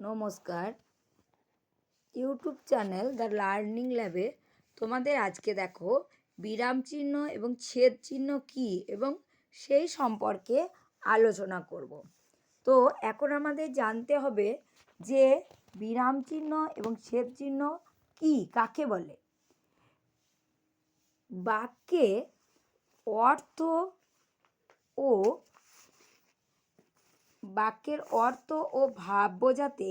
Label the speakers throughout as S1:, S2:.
S1: নমস্কার। YouTube channel the learning ল্যাবে তোমাদের আজকে দেখো বিরাম চিহ্ন এবং ছেদ চিহ্ন কী এবং সেই সম্পর্কে আলোচনা করব। তো এখন আমাদের জানতে হবে যে বিরাম চিহ্ন এবং ছেদ চিহ্ন কী, কাকে বলে? বাক্যে অর্থ ও বাক্যের অর্থ ও ভাব বোঝাতে,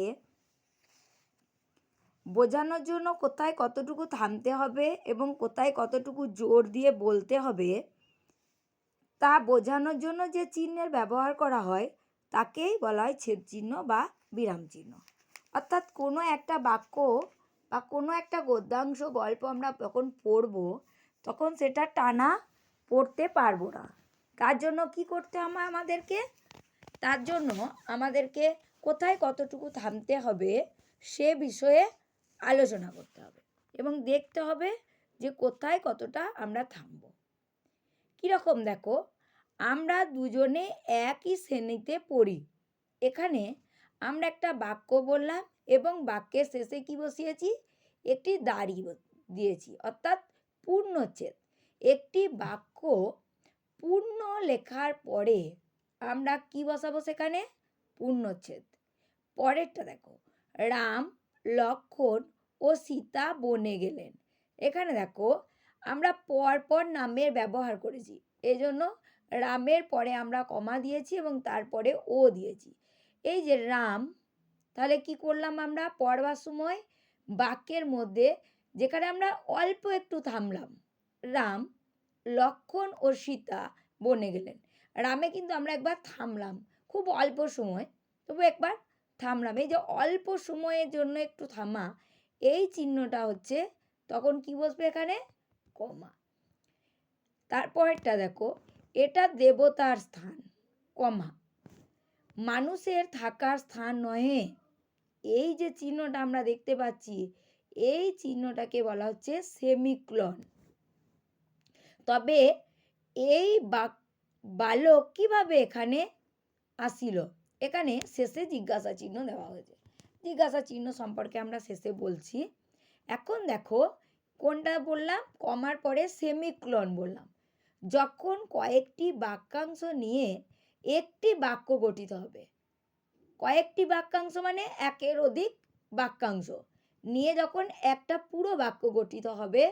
S1: বোঝানোর জন্য কোথায় কতটুকু থামতে হবে এবং কোথায় কতটুকু জোর দিয়ে বলতে হবে, তা বোঝানোর জন্য যে চিহ্নের ব্যবহার করা হয়, তাকেই বলা হয় ছেদ চিহ্ন বা বিরাম চিহ্ন। অর্থাৎ কোনো একটা বাক্য বা কোনো একটা গদ্যাংশ, গল্প আমরা যখন পড়ব, তখন সেটা টানা পড়তে পারব না। তার জন্য কি করতে হবে আমাদেরকে? তার জন্য আমাদেরকে কোথায় কতটুকু থামতে হবে সে বিষয়ে আলোচনা করতে হবে এবং দেখতে হবে যে কোথায় কতটা আমরা থামব। কীরকম দেখো, আমরা দুজনে একই শ্রেণীতে পড়ি। এখানে আমরা একটা বাক্য বললাম এবং বাক্যের শেষে কি বসিয়েছি? একটি দাড়ি দিয়েছি, অর্থাৎ পূর্ণচ্ছেদ। একটি বাক্য পূর্ণ লেখার পরে আমরা কি বসাবো সেখানে? পূর্ণচ্ছেদ। পরেরটা দেখো। রাম, লক্ষণ ও সীতা বনে গেলেন। এখানে দেখো, আমরা পরপর নামের ব্যবহার করেছি। এজন্য রামের পরে আমরা কমা দিয়েছি এবং তারপরে ও দিয়েছি। এই যে রাম, তাহলে কি করলাম আমরা? পড়বার সময় বাক্যের মধ্যে যেখানে আমরা অল্প একটু থামলাম, রাম, লক্ষণ ও সীতা বনে গেলেন। রামে কিন্তু আমরা একবার থামলাম, খুব অল্প সময়। তবু একবার থামলাম। এই যে অল্প সময়ের জন্য একটু থামা, এই চিহ্নটা হচ্ছে তখন কি বসবে এখানে? কমা। তারপরেরটা দেখো, এটা দেবতার স্থান, কমা। মানুষের থাকার স্থান নহে। এই যে চিহ্নটা আমরা দেখতে পাচ্ছি, এই চিহ্নটাকে বলা হচ্ছে সেমিক্লন। তবে এই বাক বালক কীভাবে এখানে আসিল? এখানে শেষে জিজ্ঞাসা চিহ্ন দেওয়া হয়েছে। জিজ্ঞাসা চিহ্ন সম্পর্কে আমরা শেষে বলছি, এখন দেখো কোনটা বললাম? কমার পরে সেমিক্লন বললাম। যখন কয়েকটি বাক্যাংশ নিয়ে একটি বাক্য গঠিত হবে, কয়েকটি বাক্যাংশ মানে একের অধিক বাক্যাংশ, নিয়ে যখন একটা পুরো বাক্য গঠিত হবে,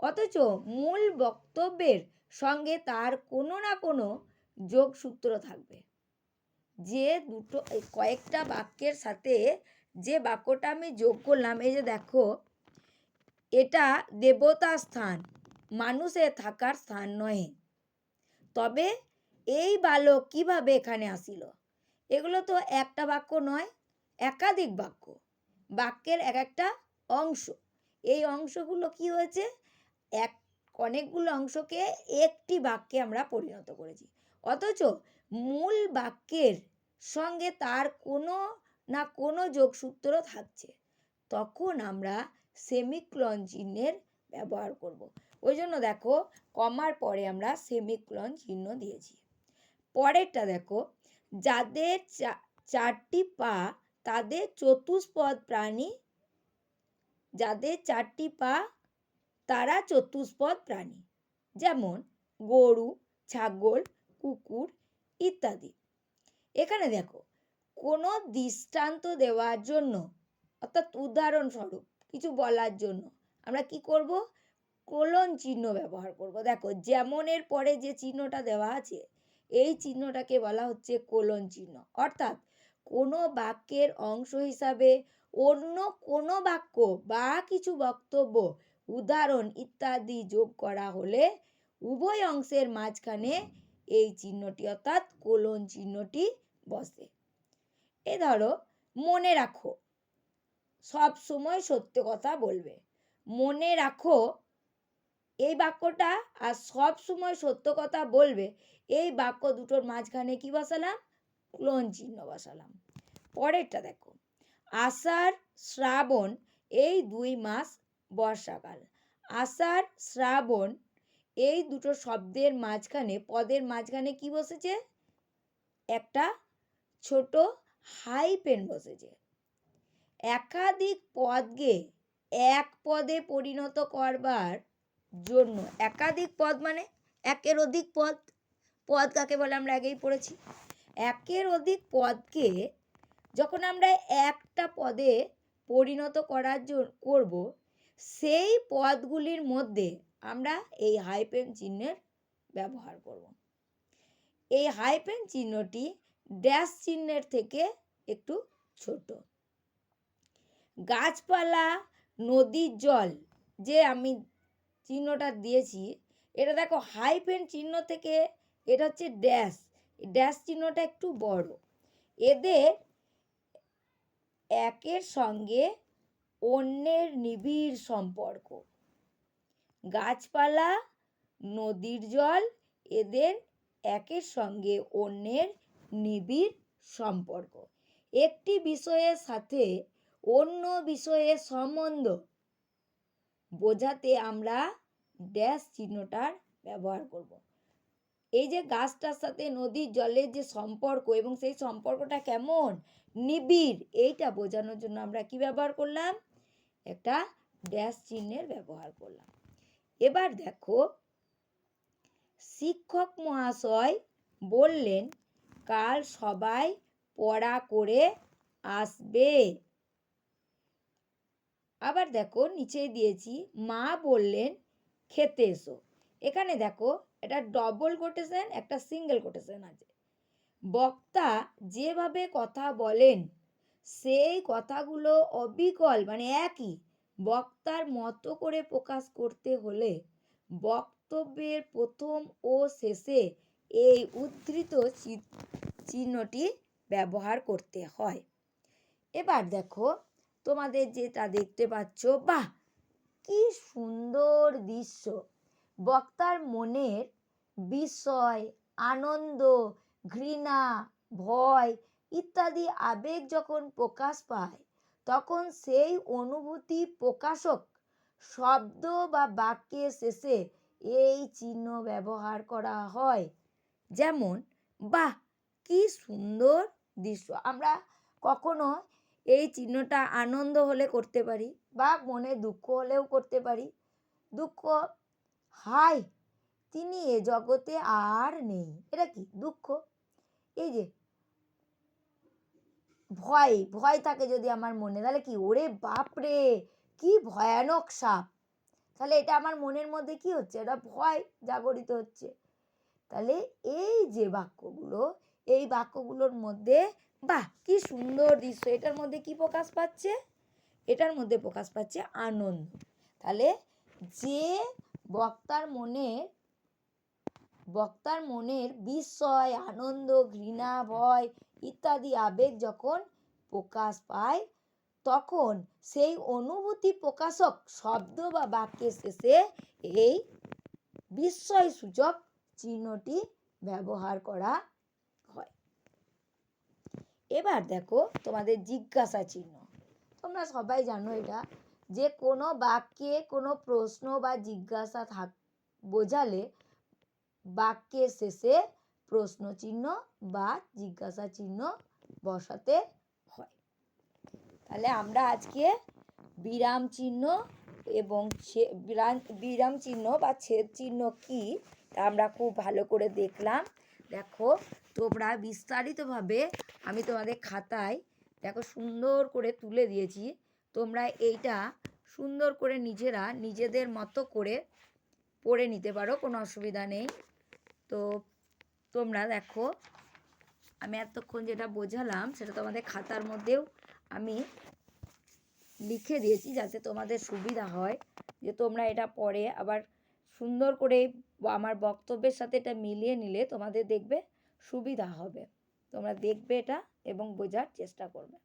S1: অথচ মূল বক্তব্যের সঙ্গে তার কোনো না কোনো যোগসূত্র থাকবে। যে দুটো কয়েকটা বাক্যের সাথে যে বাক্যটা আমি যোগ করলাম, এই যে দেখো, এটা দেবতা স্থান মানুষের থাকার স্থান নয় তবে এই বালক কীভাবে এখানে আসিল? এগুলো তো একটা বাক্য নয়, একাধিক বাক্য। বাক্যের এক একটা অংশ। এই অংশগুলো কি হয়েছে? এক অনেকগুলো অংশকে একটি বাক্যে আমরা পরিণত করেছি। অথচ মূল বাক্যের সঙ্গে তার কোনো না কোনো যোগসূত্র থাকছে। তখন আমরা সেমিক্লন চিহ্নের ব্যবহার করব। ওই জন্য দেখো, কমার পরে আমরা সেমিক্লন চিহ্ন দিয়েছি। পরেরটা দেখো, যাদের চারটি পা, তাদের চতুষ্পদ প্রাণী, যাদের চারটি পা তারা চতুষ্পদ প্রাণী। যেমন গরু, ছাগল, কুকুর ইত্যাদি। এখানে দেখো, কোনো দৃষ্টান্ত দেওয়ার জন্য, অর্থাৎ উদাহরণস্বরূপ, কিছু বলার জন্য, আমরা কি করব? কোলন চিহ্ন ব্যবহার করব। দেখো যেমনের পরে যে চিহ্নটা দেওয়া আছে, এই চিহ্নটাকে বলা হচ্ছে কোলন চিহ্ন। অর্থাৎ কোনো বাক্যের অংশ হিসাবে অন্য কোনো বাক্য বা কিছু বক্তব্য উদাহরণ ইত্যাদি যোগ করা হলে উভয় অংশের মাঝখানে এই চিহ্নটি অর্থাৎ কোলন চিহ্নটি বসে। এ ধরো, মনে রাখো, সব সময় সত্য কথা বলবে। মনে রাখো, এই বাক্যটা আর সব সময় সত্য কথা বলবে, এই বাক্য দুটোর মাঝখানে কি বসালাম? ক্লোন চিহ্ন বসালাম। পরেরটা দেখো, আষাঢ়, শ্রাবণ এই দুই মাস বর্ষাকাল। আষাঢ়, শ্রাবণ এই দুটো শব্দের মাঝখানে, পদের মাঝখানে কি বসেছে? একটা ছোট হাই পেন বসেছে। একাধিক পদকে এক পদে পরিণত করবার জন্য, একাধিক পদ মানে একের অধিক পদ। পদ কাকে বলে? আমরা আগেই পড়েছি। একের অধিক পদকে যখন আমরা একটা পদে পরিণত করার জন্য করব সেই পদগুলির মধ্যে আমরা এই হাইপেন চিহ্নের ব্যবহার করব। এই হাইপেন চিহ্নটি ড্যাশ চিহ্নের থেকে একটু ছোট। গাছপালা, নদীর জল যে আমি চিহ্নটা দিয়েছি, এটা দেখো হাইপেন চিহ্ন থেকে এটা হচ্ছে ড্যাশ। ড্যাশ চিহ্নটা একটু বড়। এদের একের সঙ্গে অন্যের নিবিড় সম্পর্ক। গাছপালা, নদীর জল, এদের একের সঙ্গে অন্যের নিবিড় সম্পর্ক। একটি বিষয়ের সাথে অন্য বিষয়ের সম্বন্ধ বোঝাতে আমরা ড্যাশ চিহ্নটার ব্যবহার করব। এই যে গাছটার সাথে নদীর জলের যে সম্পর্ক এবং সেই সম্পর্কটা কেমন? নিবিড়, এইটা বোঝানোর জন্য আমরা কি ব্যবহার করলাম? একটা ড্যাশ চিহ্নের ব্যবহার করলাম। এবার দেখো, শিক্ষক মহাশয় বললেন, কাল সবাই পড়া করে আসবে। আবার দেখো, নিচে দিয়েছি, মা বললেন, খেতে এসো। এখানে দেখো, এটা ডবল কোটেশন একটা সিঙ্গেল কোটেশন আছে। বক্তা যেভাবে কথা বলেন সেই কথাগুলো অবিকল মানে একই, বক্তার মতো করে প্রকাশ করতে হলে বক্তব্যের প্রথম ও শেষে এই উদ্ধৃত চিহ্নটি ব্যবহার করতে হয়। এবার দেখো, তোমাদের যেটা দেখতে পাচ্ছ, বাহ! কি সুন্দর দৃশ্য। বক্তার মনের বিস্ময় আনন্দ, ঘৃণা, ভয় ইত্যাদি আবেগ যখন প্রকাশ পায়, তখন সেই অনুভূতি প্রকাশক শব্দ বা বাক্যের শেষে এই চিহ্ন ব্যবহার করা হয়। যেমন, বাহ, কি সুন্দর দৃশ্য। আমরা কখনো এই চিহ্নটা আনন্দ হলে করতে পারি বা মনে দুঃখ হলেও করতে পারি। দুঃখ হাই তিনি এ জগতে আর নেই। এটা কি? দুঃখ? এই যে ভয় ভয় থাকে যদি আমার মনে। তাহলে কি? ওরে বাপরে! কি ভয়ানক সাপ। তাহলে এটা আমার মনের মধ্যে কি হচ্ছে? এটা ভয় জাগরিত হচ্ছে। তাহলে এই যে বাক্যগুলো, এই বাক্যগুলোর মধ্যে, বাহ! কি সুন্দর দৃশ্য। এটার মধ্যে কি প্রকাশ পাচ্ছে? এটার মধ্যে প্রকাশ পাচ্ছে আনন্দ। তাহলে যে বক্তার মনে বক্তার মনের বিস্ময়, আনন্দ, ঘৃণা, ভয় ইত্যাদি আবেগ যখন প্রকাশ পায়, তখন সেই অনুভূতি প্রকাশক শব্দ বা বাক্যের শেষে এই বিস্ময় সূচক চিহ্নটি ব্যবহার করা হয়। এবার দেখো তোমাদের জিজ্ঞাসা চিহ্ন। তোমরা সবাই জানো এটা, যে কোনো বাক্যে কোনো প্রশ্ন বা জিজ্ঞাসা থাক, বোঝালে বাক্যের শেষে প্রশ্ন চিহ্ন বা জিজ্ঞাসা চিহ্ন বসাতে হয়। তাহলে আমরা আজকে বিরাম চিহ্ন এবং বিরাম চিহ্ন বা ছেদ চিহ্ন কি তা আমরা খুব ভালো করে দেখলাম। দেখো, তোমরা বিস্তারিতভাবে আমি তোমাদের খাতায় দেখো সুন্দর করে তুলে দিয়েছি। তোমরা এইটা সুন্দর করে নিজেরা নিজেদের মতো করে পড়ে নিতে পারো, কোনো অসুবিধা নেই। তো তোমরা দেখো, আমি এতক্ষণ যেটা বোঝালাম সেটা তোমাদের খাতার মধ্যেও আমি লিখে দিয়েছি যাতে তোমাদের সুবিধা হয় যে তোমরা এটা পড়ে আবার সুন্দর করে আমার বক্তব্যের সাথে এটা মিলিয়ে নিলে তোমাদের দেখবে সুবিধা হবে। তোমরা দেখবে এটা এবং বোঝার চেষ্টা করবে।